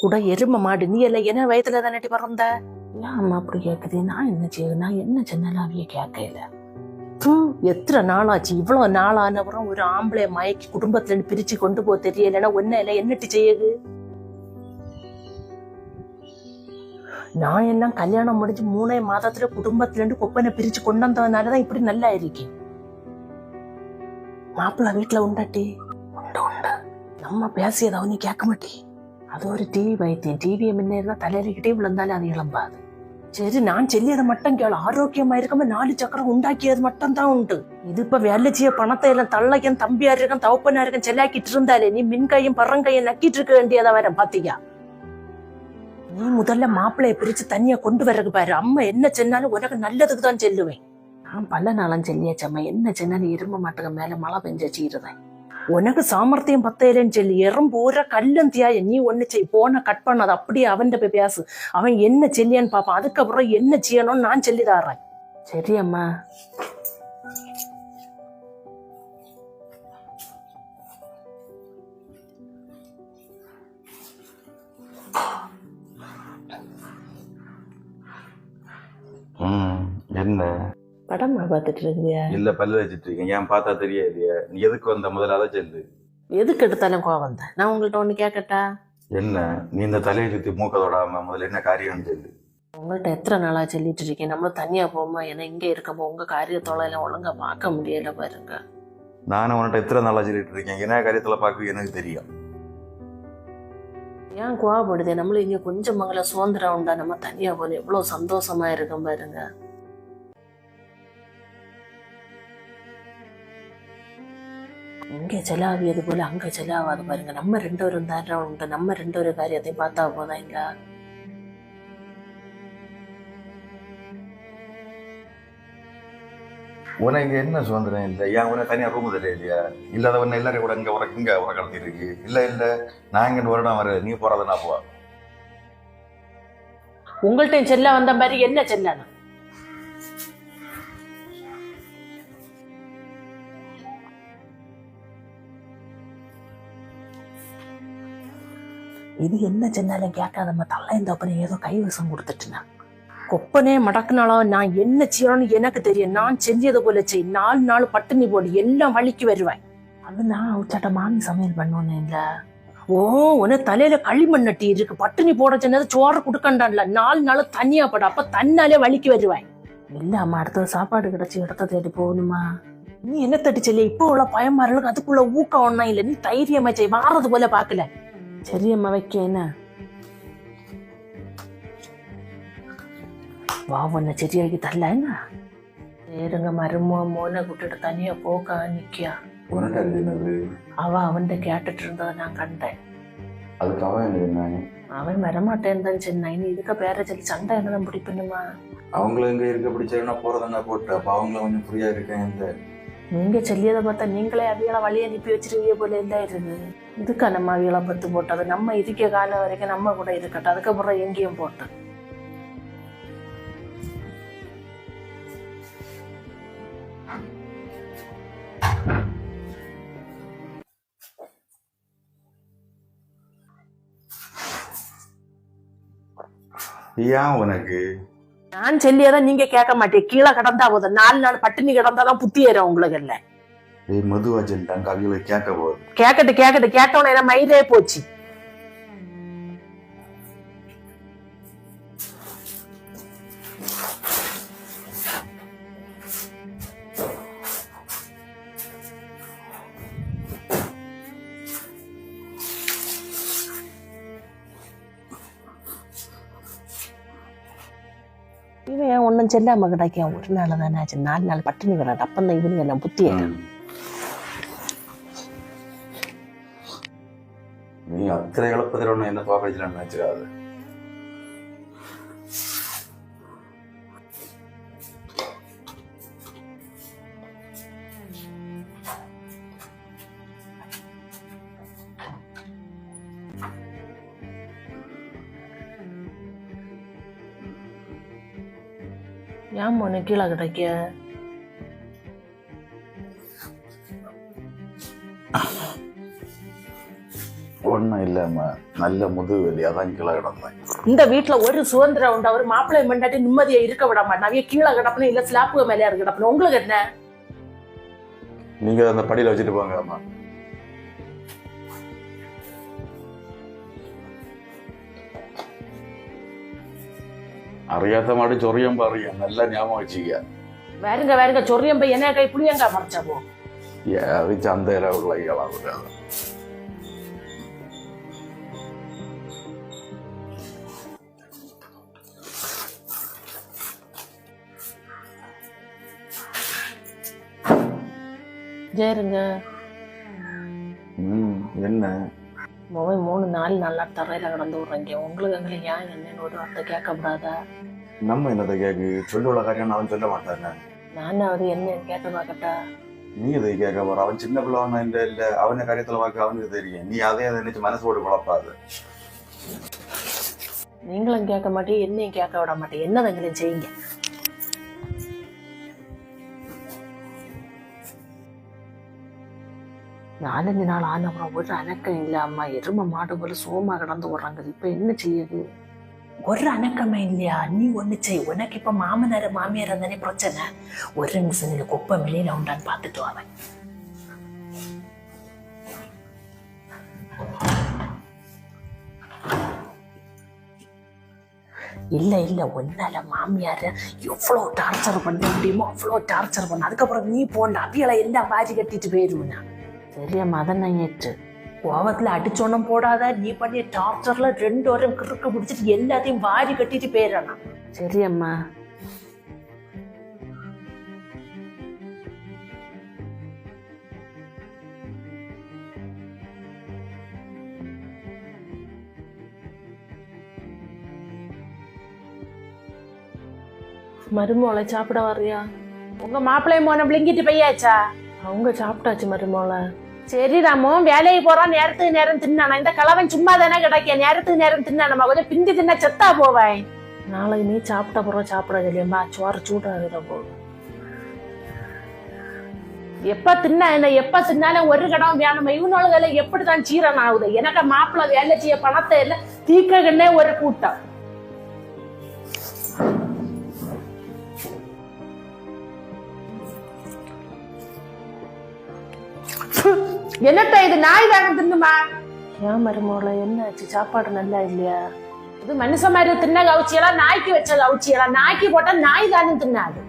கூட எரும மாடு நீ எல்லாம் என்ன வயத்துல தானே பிறந்த? ஏன் அம்மா அப்படி கேக்குது? நான் என்ன செய்ய நான் என்ன சொன்னாலும் அவைய கேட்கல எத்தனை நாளாச்சு? இவ்வளவு நாளானவரும் ஒரு ஆம்பளை மயக்கி குடும்பத்துல இருந்து பிரிச்சு கொண்டு போக தெரியலன்னா ஒன்ன இல்லை என்னட்டு செய்யுது நான் எல்லாம் கல்யாணம் முடிஞ்சு மூணே மாதத்துல குடும்பத்துல இருந்து கொப்பனை பிரிச்சு கொண்டு வந்ததுனாலதான் இப்படி நல்லா இருக்கேன். மாப்பிள்ளை வீட்டுல உண்டாட்டி? உண்டு உண்டு. நம்ம பேசியதை நீ கேட்க மாட்டே அது ஒரு டிவி வைத்தியம். டிவியை முன்னேறினா தலையிலக்கிட்டே விழுந்தாலும் அது இளம்பாது. சரி நான் சொல்லியதை மட்டும் கேளு. ஆரோக்கியமா இருக்காம நாலு சக்கரம் உண்டாக்கியது மட்டும் தான் உண்டு. இது இப்ப வேலை செய்ய பணத்தை எல்லாம் தள்ளைக்கும் தம்பியா இருக்கும் தவப்பனா இருக்கும் செல்லாக்கிட்டு இருந்தாலே நீ மின்கையும் பறங்கையும் நக்கிட்டு இருக்க வேண்டியதா வர பாத்தியா? நீ முதல்ல மாப்பிள்ளைய பிரிச்சு தனியா கொண்டு வரக்கு பாரு. அம்மா என்ன சொன்னாலும் உனக்கு நல்லதுக்கு தான் சொல்லுவேன். நான் பல நாளும் சொல்லியாச்சம்மா என்ன சொன்னாலும் எறும்ப மாட்டுக்கு மேல மழை பெஞ்ச சீருதேன் உனக்கு சாமர்த்தியம் பத்தையிலன்னு சொல்லி எறும் பூரா கல்லும் தியாய நீ ஒன்று செய். போன கட் பண்ணாது. அப்படியே அவன்கிட்ட போய் பேசு. அவன் என்ன செல்லியான்னு பார்ப்பான் அதுக்கப்புறம் என்ன செய்யணும்னு நான் சொல்லி தர்றேன். சரி அம்மா. என்ன? படமா பார்த்துட்டு இருக்கியா இல்ல பல்லு வச்சிட்டு இருக்கேன். ஏன் பார்த்தா தெரியலையே நீ எதுக்கு வந்த முதல்ல அதை சொல்லு. எதுக்கு எடுத்தாலும் கோவம் தான் நான் உங்கள்ட்ட ஒண்ணு கேட்கட்டா? என்ன? நீ இந்த தலையை சுத்தி மூக்க தொடாம முதல்ல என்ன காரியம் சொல்லு. உங்கள்ட்ட எத்தனை நாளா சொல்லிட்டு இருக்கேன். நம்மளும் தனியா போமா ஏன்னா இங்க இருக்கமோ உங்க காரியத்தோட எல்லாம் ஒழுங்கா பார்க்க முடியல பாருங்க. நானும் உன்கிட்ட எத்தனை நாளா சொல்லிட்டு இருக்கேன். என்ன காரியத்துல பார்க்க எனக்கு தெரியும். ஏன் கோவப்படுதே? நம்மளும் இங்க கொஞ்சம் மங்கள சுதந்திரம் உண்டா? நம்ம தனியா போல எவ்வளவு சந்தோஷமா இருக்கும் பாருங்க. இங்க செலவாகியது போல அங்க செலவாகாது பாருங்க. நம்ம ரெண்டு பேரும் தானே உண்டு. நம்ம ரெண்டு ஒரு காரியத்தை பார்த்தா போதாங்க உனக்கு என்ன சுதந்திரம் இல்லை? ஏன் உன தனியா ரூம் தரல இல்லையா? இல்லாத உன்ன எல்லாரும் கூட இங்க உனக்கு இங்க உனக்கு கடத்திட்டு இருக்கு. இல்ல இல்ல. நான் இங்க வருடம் வர நீ போறத நான் போ உங்கள்ட்ட செல்ல வந்த மாதிரி என்ன செல்லணும்? இது என்ன சென்னாலும் கேட்காதம்மா தள்ளையும் தப்பனை ஏதோ கைவசம் கொடுத்துட்டுனா. கொப்பனே மடக்குனாலும் நான் என்ன செய்யணும்னு எனக்கு தெரியும். நான் செஞ்சது போல செய். நாலு நாள் பட்டினி போடு. எல்லாம் வழிக்கு வருவேன் அது நான் உச்சாட்ட மாமி சமையல் பண்ணோன்னு இல்ல? ஓ உன தலையில களிமண் நட்டி இருக்கு. பட்டினி போட சொன்னது சோறு கொடுக்கண்டான்ல. நாலு நாள் தனியா போட. அப்ப தன்னாலே வலிக்கு வருவாய். இல்ல அம்மா அடுத்தது சாப்பாடு கிடைச்சி இடத்த தேடி போகணுமா? நீ என்ன தட்டி சொல்லி இப்போ உள்ள பயமாறலுக்கு அதுக்குள்ள ஊக்கம் ஒண்ணும் இல்ல. நீ தைரியமா செய். வாரது போல பாக்கல சரி அம்மா வைக்க என்ன? வா உன்னை சரியாக்கி தரல என்ன? சரிங்க மருமோ மோனை விட்டுட்டு தனியா போக்க நிக்கியா? அவ அவன்கிட்ட கேட்டுட்டு இருந்ததை நான் கண்டேன். அவன் வரமாட்டேன்னு தான் சொன்னான். இனி இதுக்கு பேர சொல்லி சண்டை என்னதான் பிடிப்பண்ணுமா அவங்களும் இங்க இருக்க பிடிச்சா போறதுன்னா போட்டு அப்ப அவங்கள கொஞ்சம் ஃப்ரீயா இருக்கேன் இந்த நீங்க சொல்லியதை பார்த்தா நீங்களே அவியலை வழி அனுப்பி வச்சிருவீங்க போல எல்லாம் இருக்குது இதுக்கா நம்ம அவியலை பத்து போட்டது. நம்ம இருக்க காலம் வரைக்கும் நம்ம கூட இருக்கட்டும் அதுக்கப்புறம் எங்கேயும் போட்டு. ஏன் உனக்கு? நான் சொல்லியதை நீங்க கேட்க மாட்டேன் கீழே கிடந்தா போதும். நாலு நாள் பட்டினி கிடந்தாதான் புத்தி ஏறும் உங்களுக்கு இல்லை ஏய் மதுவா சொல்லிட்டாங்க அவிகளை கேட்க போகுது கேக்கட்டு கேக்கட்டு கேட்டோன்னே என்ன மயிரே போச்சு இவன் ஏன் ஒன்றும் செல்லாம கிடைக்க ஒரு நாள் தானே ஆச்சு நாலு நாள் பட்டினி கிடக்கு அப்பந்தான் இவனுங்க நீ அத்தனை இழப்பதில் ஒன்று என்ன தோக்கடிச்சலான்னு நினைச்சிடாது ஏன் மொனு கீழே கிடைக்க ஒன்றும் இல்லைம்மா நல்ல முதுகு அதான் கீழே கிடந்தேன் இந்த வீட்டுல ஒரு சுதந்திரம் உண்டு அவர் மாப்பிள்ளை மண்டாட்டி நிம்மதியா இருக்க விட மாட்டான் அவைய கீழே கிடப்பணும் இல்ல ஸ்லாப்பு மேலே கிடப்பணும் உங்களுக்கு என்ன நீங்க அந்த படியில வச்சுட்டு போங்க அம்மா അറിയാത്ത മാടി ചൊറിയുമ്പോ അറിയാം നല്ല ஞாபகம் வச்சுக்க வேறுங்க வேறுங்க சொரியம் போய் என்ன கை புளியங்கா மறைச்சப்போ അത് ചന്തയില ഉള്ള ஏறுங்க என்ன? மொபைல் மூணு நாள் நல்லா தரையில் கடந்து விட்றீங்க. உங்களுக்கு எங்களை ஏன் என்னன்னு ஒரு வார்த்தை கேட்கக்கூடாதா நம்ம என்னதை கேக்கு? சொல்ல உள்ள காரியம் அவன் சொல்ல மாட்டாங்க நான் அவர் என்ன கேட்டு பார்க்கட்டா நீ இதை கேட்க போற? அவன் சின்ன பிள்ளை இல்ல இல்ல அவன காரியத்துல வாக்கு அவனுக்கு தெரியும். நீ அதே அதை நினைச்சு மனசு போட்டு குழப்பாது. நீங்களும் கேட்க மாட்டேன் என்னையும் கேட்க விட மாட்டேன் என்னதை எங்களையும் செய்யுங்க. நாலஞ்சு நாள் ஆனப்புறம் ஒரு அணக்கம் இல்லாம எரும மாடு போல சோமா கிடந்து விடுறாங்க இப்ப என்ன செய்யுது? ஒரு அணக்கமே இல்லையா? நீ ஒண்ணு செய். உனக்கு இப்ப மாமனார் மாமியார் தானே பிரச்சனை. ஒரு நிமிஷம் நீ குப்பை வெளியில உண்டான்னு பார்த்துட்டு வாங்க இல்ல இல்ல. ஒன்னால மாமியார எவ்வளவு டார்ச்சர் பண்ண முடியுமோ அவ்வளவு டார்ச்சர் பண்ண. அதுக்கப்புறம் நீ போண்டா அவியலை என்ன வாரி கட்டிட்டு போயிருவேனா சரியா மதன் ஏற்று. கோவத்துல அடிச்சோன்னும் போடாத நீ பண்ணி டார்ச்சர்ல ரெண்டு வாரம் கிறுக்கு பிடிச்சிட்டு எல்லாத்தையும் வாரி கட்டிட்டு போயிடனா சரியம்மா மருமோளை சாப்பிட வர்றியா? உங்க மாப்பிள்ளைய மோன விழுங்கிட்டு பையாச்சா? அவங்க சாப்பிட்டாச்சு மருமோளை. சரி ராமோ வேலைக்கு போறான் நேரத்துக்கு நேரம் தின்னானா. இந்த கலவன் சும்மா தானே கிடைக்க நேரத்துக்கு நேரம் தின்னானமா கொஞ்சம் பிந்தி தின்ன செத்தா போவேன். நாளைக்கு நீ சாப்பிட்ட போறோம் சாப்பிட இல்லையம்மா சோறு சூடாகிற போ எப்ப தின்னா என்ன எப்ப தின்னாலும் ஒரு கடம் வேணும்? இவனோட எப்படிதான் சீரன் ஆகுது? எனக்கு மாப்பிள்ளை வேலை செய்ய பணத்தை இல்ல தீக்கன்னே ஒரு கூட்டம். என்னத்த இது நாய் தானே தின்னுமா? ஏன் மருமோளை என்ன ஆச்சு சாப்பாடு நல்லா இல்லையா? இது மனுஷ மாதிரி தின்ன கவுச்சியெல்லாம் நாய்க்கு வச்ச கவுச்சியெல்லாம். நாய்க்கு போட்டா நாய் தானே தின்னாது.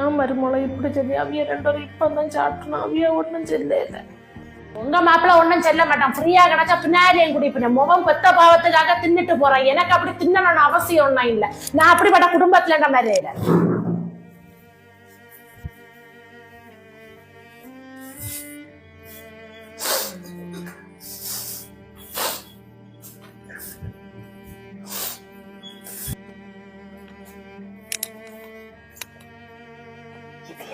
ஏன் மருமோளை இப்படி சொல்லி அவிய ரெண்டு பேரும் இப்பதான் சாப்பிட்டணும் அவிய ஒன்றும் செல்ல உங்க மாப்பிள்ள ஒன்றும் செல்ல மாட்டான். ஃப்ரீயா கிடைச்சா பின்னாடி என் குடிப்பின முகம் பெத்த பாவத்துக்காக தின்னுட்டு போறான். எனக்கு அப்படி தின்னணும்னு அவசியம் ஒன்றும் இல்லை. நான் அப்படிப்பட்ட குடும்பத்துல மாதிரி இல்லை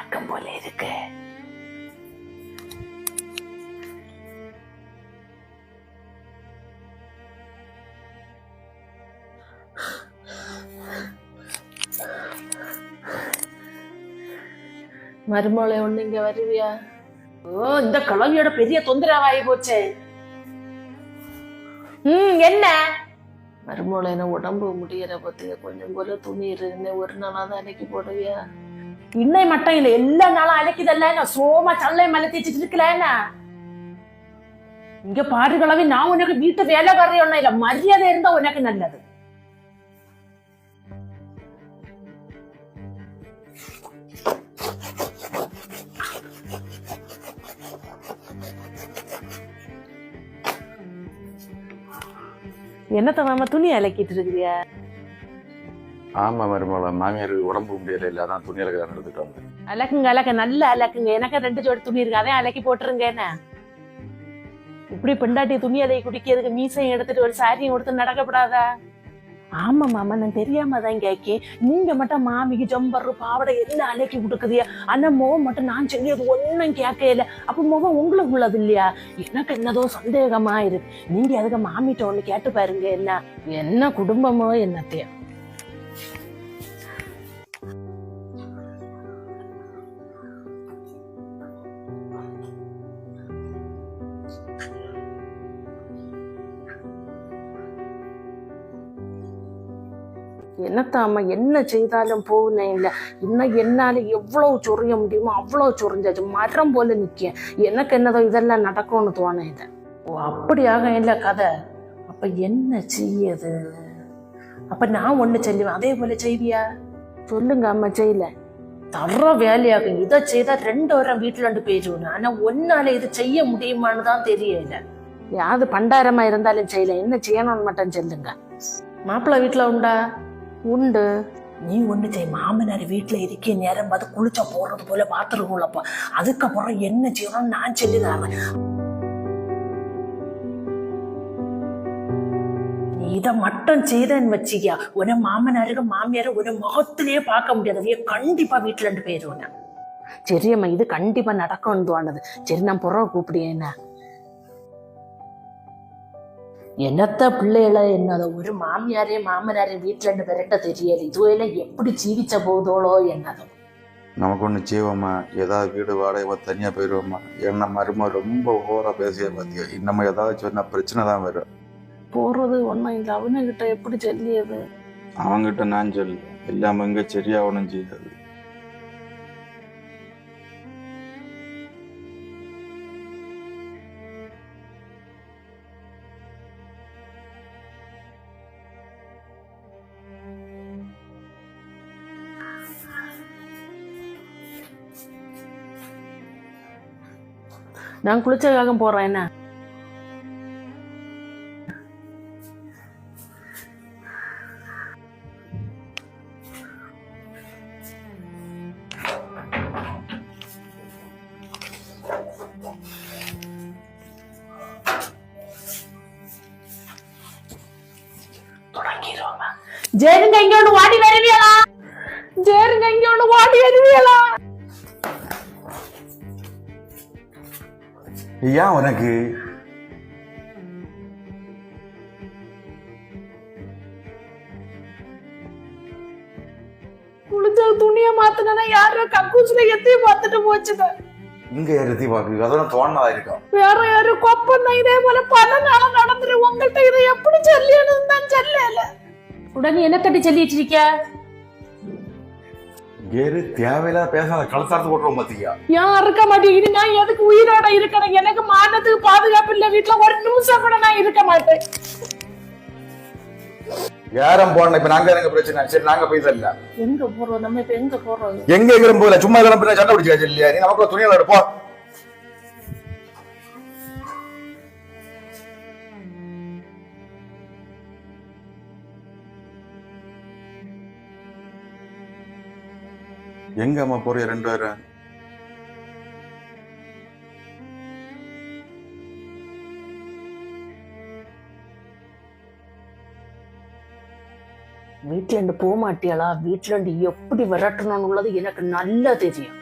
இது யாக்கம் போல இருக்கு. மருமலை ஒண்ணு இங்க வருவியா? ஓ இந்த கிழவியோட பெரிய தொந்தரவாகி போச்சே. ம் என்ன? மருமலை என்ன உடம்பு முடியற பத்திய கொஞ்சம் போல துணி இருந்து ஒரு நாளாவது அன்னைக்கு போடுவியா? இன்னை மட்டும் இல்ல எல்லா நாளும் அழைக்குதல்ல சோமா சல்லை மேல தேய்ச்சிட்டு இருக்கல இங்க பாரு நான் உனக்கு வீட்டு வேலை வர்றேன் ஒன்னும் இல்ல மரியாதை இருந்தா உனக்கு நல்லது. என்னத்த மாமா துணி அலக்கிட்டு இருக்கிறியா? ஆமா மருமகளா மாமியார் உடம்பு முடியல இல்ல அதான் துணியில எடுத்துட்டு வந்தேன் அலக்குங்க அலக்க நல்ல அலக்குங்க. எனக்கு ரெண்டு ஜோடி துணி இருக்கு அதான் அலக்கி போட்டுருங்க என்ன? இப்படி பெண்டாட்டி துணி அதை குடிக்கிறதுக்கு மீசையும் எடுத்துட்டு ஒரு சாரியும் கொடுத்து நடக்கப்படாதா? ஆமா மாமா நான் தெரியாம தான் கேக்கி நீங்க மட்டும் மாமிக்கு ஜம்பரு பாவடை எல்லாம் அலக்கி கொடுக்குதியா ஆனா முகம் மட்டும் நான் சொல்லியது ஒன்னும் கேட்கல. அப்ப முகம் உங்களுக்கு உள்ளது இல்லையா? எனக்கு என்னதோ சந்தேகமா இருக்கு. நீங்க அதுக்கு மாமிட்ட ஒண்ணு கேட்டு பாருங்க என்ன? என்ன குடும்பமோ என்னத்தையும் என்னத்தாம என்ன செய்தாலும் போகுனே இல்லை. இன்னும் என்னால் எவ்வளோ சொரிய முடியுமோ அவ்வளோ சொறிஞ்சாச்சு மரம் போல நிற்க எனக்கு என்னதோ இதெல்லாம் நடக்கும்னு தோணுது ஓ அப்படியாக இல்லை கதை. அப்போ என்ன செய்யது அப்போ நான் ஒன்று சொல்லுவேன். அதே போல செய்வியா சொல்லுங்க அம்மா செய்யல. தர்ற வேலையாகும். இதை செய்தால் ரெண்டு வாரம் வீட்டில் ரெண்டு போயிடுவேன் ஆனால் ஒன்னால் இது செய்ய முடியுமான்னு தான் தெரியல. யாது பண்டாரமாக இருந்தாலும் செய்யல. என்ன செய்யணும்னு மட்டும் சொல்லுங்க. மாப்பிள்ளை வீட்டில் உண்டா? உண்டு. நீ ஒன்று செய் மாமனார் வீட்டில் இருக்க நேரம் பார்த்து குளிச்ச போடுறது போல பாத்துருக்கோம்லப்பா அதுக்கப்புறம் என்ன செய்யணும்னு நான் சொல்லி தரேன் இதை மட்டும் செய்தன்னு வச்சுக்கியா உன மாமனாருக்கு மாமியாரை ஒரு முகத்திலேயே பார்க்க முடியாது. அவைய கண்டிப்பாக வீட்டில் ரெண்டு போயிடுவேன் சரி அம்மா இது கண்டிப்பாக நடக்கணும் தோணுது. சரி நான் புறவை கூப்பிடுவேன் என்ன? என்னத்த பிள்ளைகளை என்னதோ ஒரு மாமியாரே மாமனாரே வீட்டுல இருந்து விரட்ட தெரியல. இதுவெல்லாம் எப்படி ஜீவிச்ச போதோளோ என்னதோ. நமக்கு ஒன்று செய்வோம்மா ஏதாவது வீடு வாடகை தனியாக போயிடுவோம்மா என்ன மரும ரொம்ப ஓவராக பேசிய பார்த்தியா இன்னமும் ஏதாவது சொன்னால் பிரச்சனை தான் வரும். போறது ஒன்றும் இல்லை அவனுகிட்ட எப்படி சொல்லியது? அவங்ககிட்ட நான் சொல்லு எல்லாம் இங்கே சரியாகணும் செய்யாது. நான் குளிச்சக்காக போறேன் என்ன? தொடங்கிடுவோமா. ஜேருங்க இங்க ஒண்ணு வாடி வருவியலா? ஜேருங்க இங்க ஒண்ணு வாடி வருவியலா? ஏன் உனக்கு? துணிய மாத்தினா யாரோ கக்கூசில எத்தையும் பார்த்துட்டு போச்சுது இங்கே ஏறி பார்க்கு அதெல்லாம் தோணதா இருக்கும் வேற யாரும் கொப்பம் இதே போல பல நாளம் நடந்துரு உங்கள்கிட்ட இதை எப்படி சொல்லியணும் தான் சொல்லல உடனே என்ன தட்டி சொல்லி வச்சிருக்க ஏறு தேவையில்லாத பேசாத கலத்தாரத்து போட்டுருவோம் பார்த்தியா ஏன் இருக்க மாட்டேங்குது நான் எதுக்கு உயிரோட இருக்கணும்? எனக்கு மானத்துக்கு பாதுகாப்பு இல்ல வீட்டுல ஒரு நிமிஷம் கூட நான் இருக்க மாட்டேன். யாரும் போன இப்ப நாங்க எனக்கு பிரச்சனை. சரி நாங்க போய் தரல எங்க போறோம் நம்ம இப்ப எங்க போறோம் எங்க எங்கிரும் போகல. சும்மா கிளம்பி சண்டை பிடிச்சாச்சு இல்லையா? நீ நமக்கு துணியில எடுப்போ எங்க அம்மா போறிய ரெண்டு பேரும் வீட்டுல இருந்து போக மாட்டியாளா வீட்டுல இருந்து எப்படி விரட்டணும்னு உள்ளது எனக்கு நல்லா தெரியும்.